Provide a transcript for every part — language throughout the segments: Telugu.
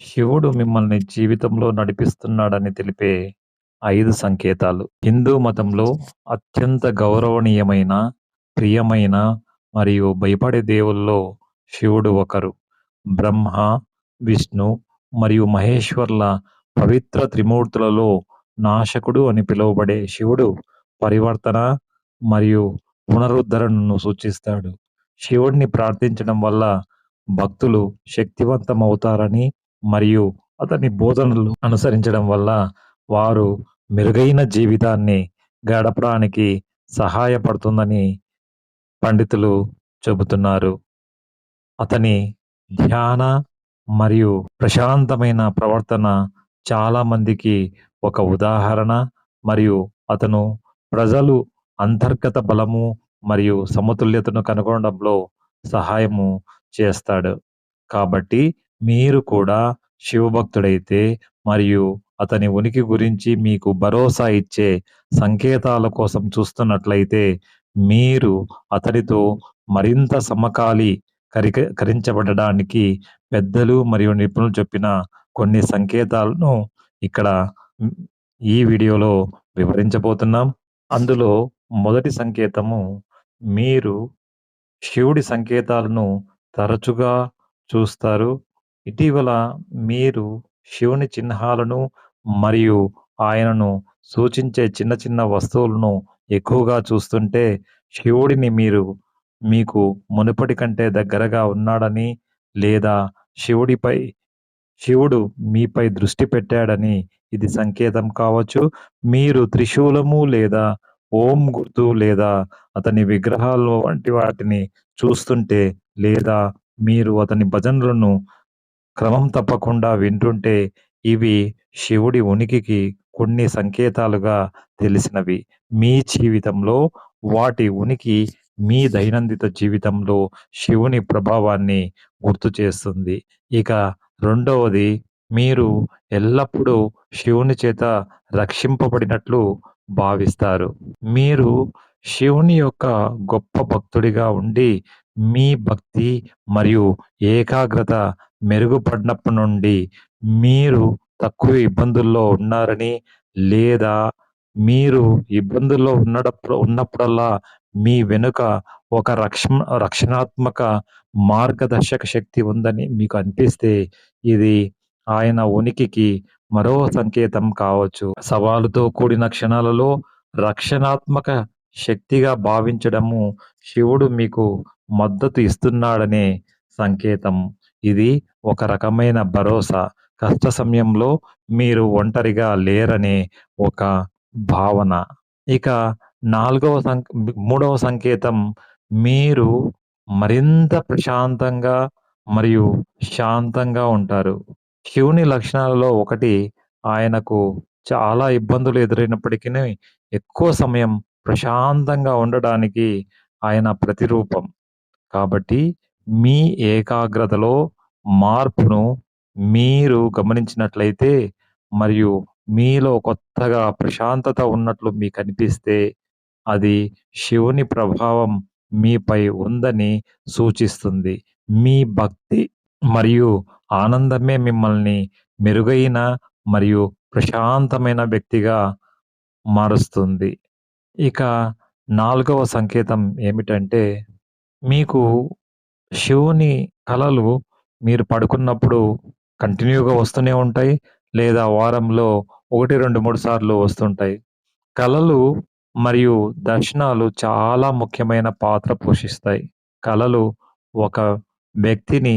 శివుడు మిమ్మల్ని జీవితంలో నడిపిస్తున్నాడని తెలిపే 5 సంకేతాలు. హిందూ మతంలో అత్యంత గౌరవనీయమైన, ప్రియమైన మరియు భయపడే దేవుల్లో శివుడు ఒకరు. బ్రహ్మ, విష్ణు మరియు మహేశ్వర్ల పవిత్ర త్రిమూర్తులలో నాశకుడు అని పిలువబడే శివుడు పరివర్తన మరియు పునరుద్ధరణను సూచిస్తాడు. శివుడిని ప్రార్థించడం వల్ల భక్తులు శక్తివంతమవుతారని మరియు అతని బోధనలు అనుసరించడం వల్ల వారు మెరుగైన జీవితాన్ని గడపడానికి సహాయపడుతుందని పండితులు చెబుతున్నారు. అతని ధ్యాన మరియు ప్రశాంతమైన ప్రవర్తన చాలా మందికి ఒక ఉదాహరణ మరియు అతను ప్రజలు అంతర్గత బలము మరియు సమతుల్యతను కనుగొనడంలో సహాయము చేస్తాడు. కాబట్టి మీరు కూడా శివభక్తుడైతే మరియు అతని ఉనికి గురించి మీకు భరోసా ఇచ్చే సంకేతాల కోసం చూస్తున్నట్లయితే మీరు అతడితో మరింత సమకాలి కరిక కరించబడడానికి పెద్దలు మరియు నిపుణులు చెప్పిన కొన్ని సంకేతాలను ఇక్కడ ఈ వీడియోలో వివరించబోతున్నాం. అందులో మొదటి సంకేతము మీరు శివుడి సంకేతాలను తరచుగా చూస్తారు. ఇటీవల మీరు శివుని చిహ్నాలను మరియు ఆయనను సూచించే చిన్న చిన్న వస్తువులను ఎక్కువగా చూస్తుంటే శివుడిని మీరు మీకు మునుపటి కంటే దగ్గరగా ఉన్నాడని లేదా శివుడిపై శివుడు మీపై దృష్టి పెట్టాడని ఇది సంకేతం కావచ్చు. మీరు త్రిశూలము లేదా ఓం గుర్తు లేదా అతని విగ్రహాలు వంటి వాటిని చూస్తుంటే లేదా మీరు అతని భజనలను క్రమం తప్పకుండా వింటుంటే ఇవి శివుడి ఉనికికి కొన్ని సంకేతాలుగా తెలిసినవి. మీ జీవితంలో వాటి ఉనికి మీ దైనందిత జీవితంలో శివుని ప్రభావాన్ని గుర్తు చేస్తుంది. ఇక రెండవది మీరు ఎల్లప్పుడూ శివుని చేత రక్షింపబడినట్లు భావిస్తారు. మీరు శివుని యొక్క గొప్ప భక్తుడిగా ఉండి మీ భక్తి మరియు ఏకాగ్రత మెరుగుపడినప్పటి నుండి మీరు తక్కువ ఇబ్బందుల్లో ఉన్నారని లేదా మీరు ఇబ్బందుల్లో ఉన్నప్పుడు ఉన్నప్పుడల్లా మీ వెనుక ఒక రక్షణ రక్షణాత్మక మార్గదర్శక శక్తి ఉందని మీకు అనిపిస్తే ఇది ఆయన ఉనికికి మరో సంకేతం కావచ్చు. సవాలుతో కూడిన క్షణాలలో రక్షణాత్మక శక్తిగా భావించడము శివుడు మీకు మద్దతు ఇస్తున్నాడనే సంకేతం. ఇది ఒక రకమైన భరోసా. కష్ట సమయంలో మీరు ఒంటరిగా లేరనే ఒక భావన. ఇక నాలుగవ సం మూడవ సంకేతం మీరు మరింత ప్రశాంతంగా మరియు శాంతంగా ఉంటారు. శివుని లక్షణాలలో ఒకటి ఆయనకు చాలా ఇబ్బందులు ఎదురైనప్పటికిని ఎక్కువ సమయం ప్రశాంతంగా ఉండడానికి ఆయన ప్రతిరూపం. కాబట్టి మీ ఏకాగ్రతలో మార్పును మీరు గమనించినట్లయితే మరియు మీలో కొత్తగా ప్రశాంతత ఉన్నట్లు మీకు అనిపిస్తే అది శివుని ప్రభావం మీపై ఉందని సూచిస్తుంది. మీ భక్తి మరియు ఆనందమే మిమ్మల్ని మెరుగైన మరియు ప్రశాంతమైన వ్యక్తిగా మారుస్తుంది. ఇక నాలుగవ సంకేతం ఏమిటంటే మీకు శివుని కలలు మీరు పడుకున్నప్పుడు కంటిన్యూగా వస్తూనే ఉంటాయి. లేదా వారంలో 1, 2, 3 సార్లు వస్తుంటాయి. కలలు మరియు దర్శనాలు చాలా ముఖ్యమైన పాత్ర పోషిస్తాయి. కళలు ఒక వ్యక్తిని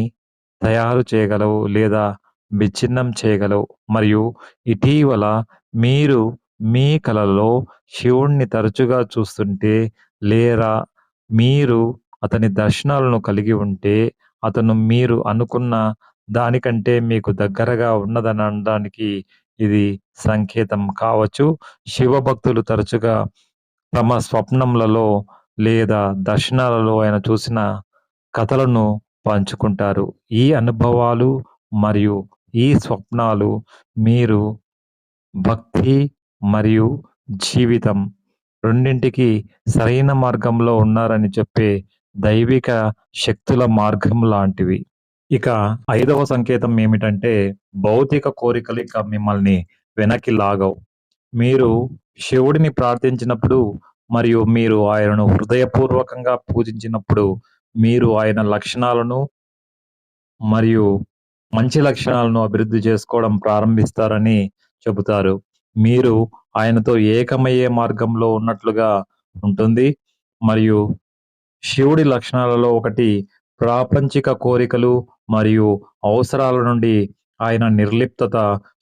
తయారు చేయగలవు లేదా విచ్ఛిన్నం చేయగలవు మరియు ఇటీవల మీరు మీ కలలో శివుణ్ణి తరచుగా చూస్తుంటే లేదా మీరు అతని దర్శనాలను కలిగి ఉంటే అతను మీరు అనుకున్న దానికంటే మీకు దగ్గరగా ఉన్నదనడానికి ఇది సంకేతం కావచ్చు. శివ భక్తులు తరచుగా తమ స్వప్నములలో లేదా దర్శనాలలో ఆయన చూసిన కథలను పంచుకుంటారు. ఈ అనుభవాలు మరియు ఈ స్వప్నాలు మీరు భక్తి మరియు జీవితం రెండింటికి సరైన మార్గంలో ఉన్నారని చెప్పే దైవిక శక్తుల మార్గం లాంటివి. ఇక ఐదవ సంకేతం ఏమిటంటే భౌతిక కోరికలు ఇక మిమ్మల్ని వెనక్కి లాగవు. మీరు శివుడిని ప్రార్థించినప్పుడు మరియు మీరు ఆయనను హృదయపూర్వకంగా పూజించినప్పుడు మీరు ఆయన లక్షణాలను మరియు మంచి లక్షణాలను అభివృద్ధి చేసుకోవడం ప్రారంభిస్తారని చెబుతారు. మీరు ఆయనతో ఏకమయ్యే మార్గంలో ఉన్నట్లుగా ఉంటుంది. మరియు శివుడి లక్షణాలలో ఒకటి ప్రాపంచిక కోరికలు మరియు అవసరాల నుండి ఆయన నిర్లిప్తత.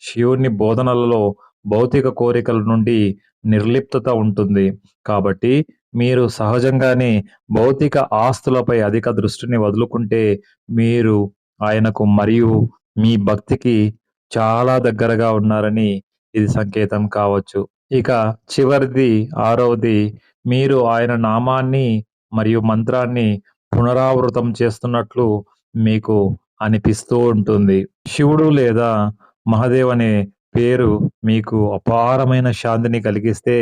శివుని బోధనలలో భౌతిక కోరికల నుండి నిర్లిప్తత ఉంటుంది. కాబట్టి మీరు సహజంగానే భౌతిక ఆస్తులపై అధిక దృష్టిని వదులుకుంటే మీరు ఆయనకు మరియు మీ భక్తికి చాలా దగ్గరగా ఉన్నారని ఇది సంకేతం కావచ్చు. ఇక చివరిది ఆరవది మీరు ఆయన నామాన్ని మరియు మంత్రాన్ని పునరావృతం చేస్తున్నట్లు మీకు అనిపిస్తూ ఉంటుంది. శివుడు లేదా మహదేవ్ అనే పేరు మీకు అపారమైన శాంతిని కలిగిస్తే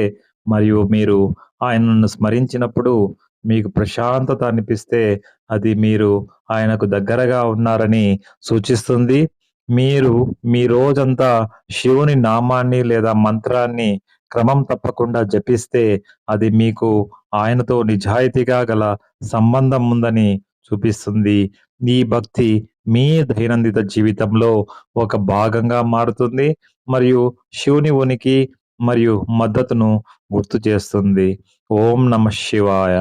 మరియు మీరు ఆయనను స్మరించినప్పుడు మీకు ప్రశాంతత అనిపిస్తే అది మీరు ఆయనకు దగ్గరగా ఉన్నారని సూచిస్తుంది. మీరు మీ రోజంతా శివుని నామాన్ని లేదా మంత్రాన్ని క్రమం తప్పకుండా జపిస్తే అది మీకు ఆయనతో నిజాయితీగా గల సంబంధం ఉందని చూపిస్తుంది. ఈ భక్తి మీ దైనందిత జీవితంలో ఒక భాగంగా మారుతుంది మరియు శివుని ఉనికి మరియు మద్దతును గుర్తు చేస్తుంది. ఓం నమ శివాయ.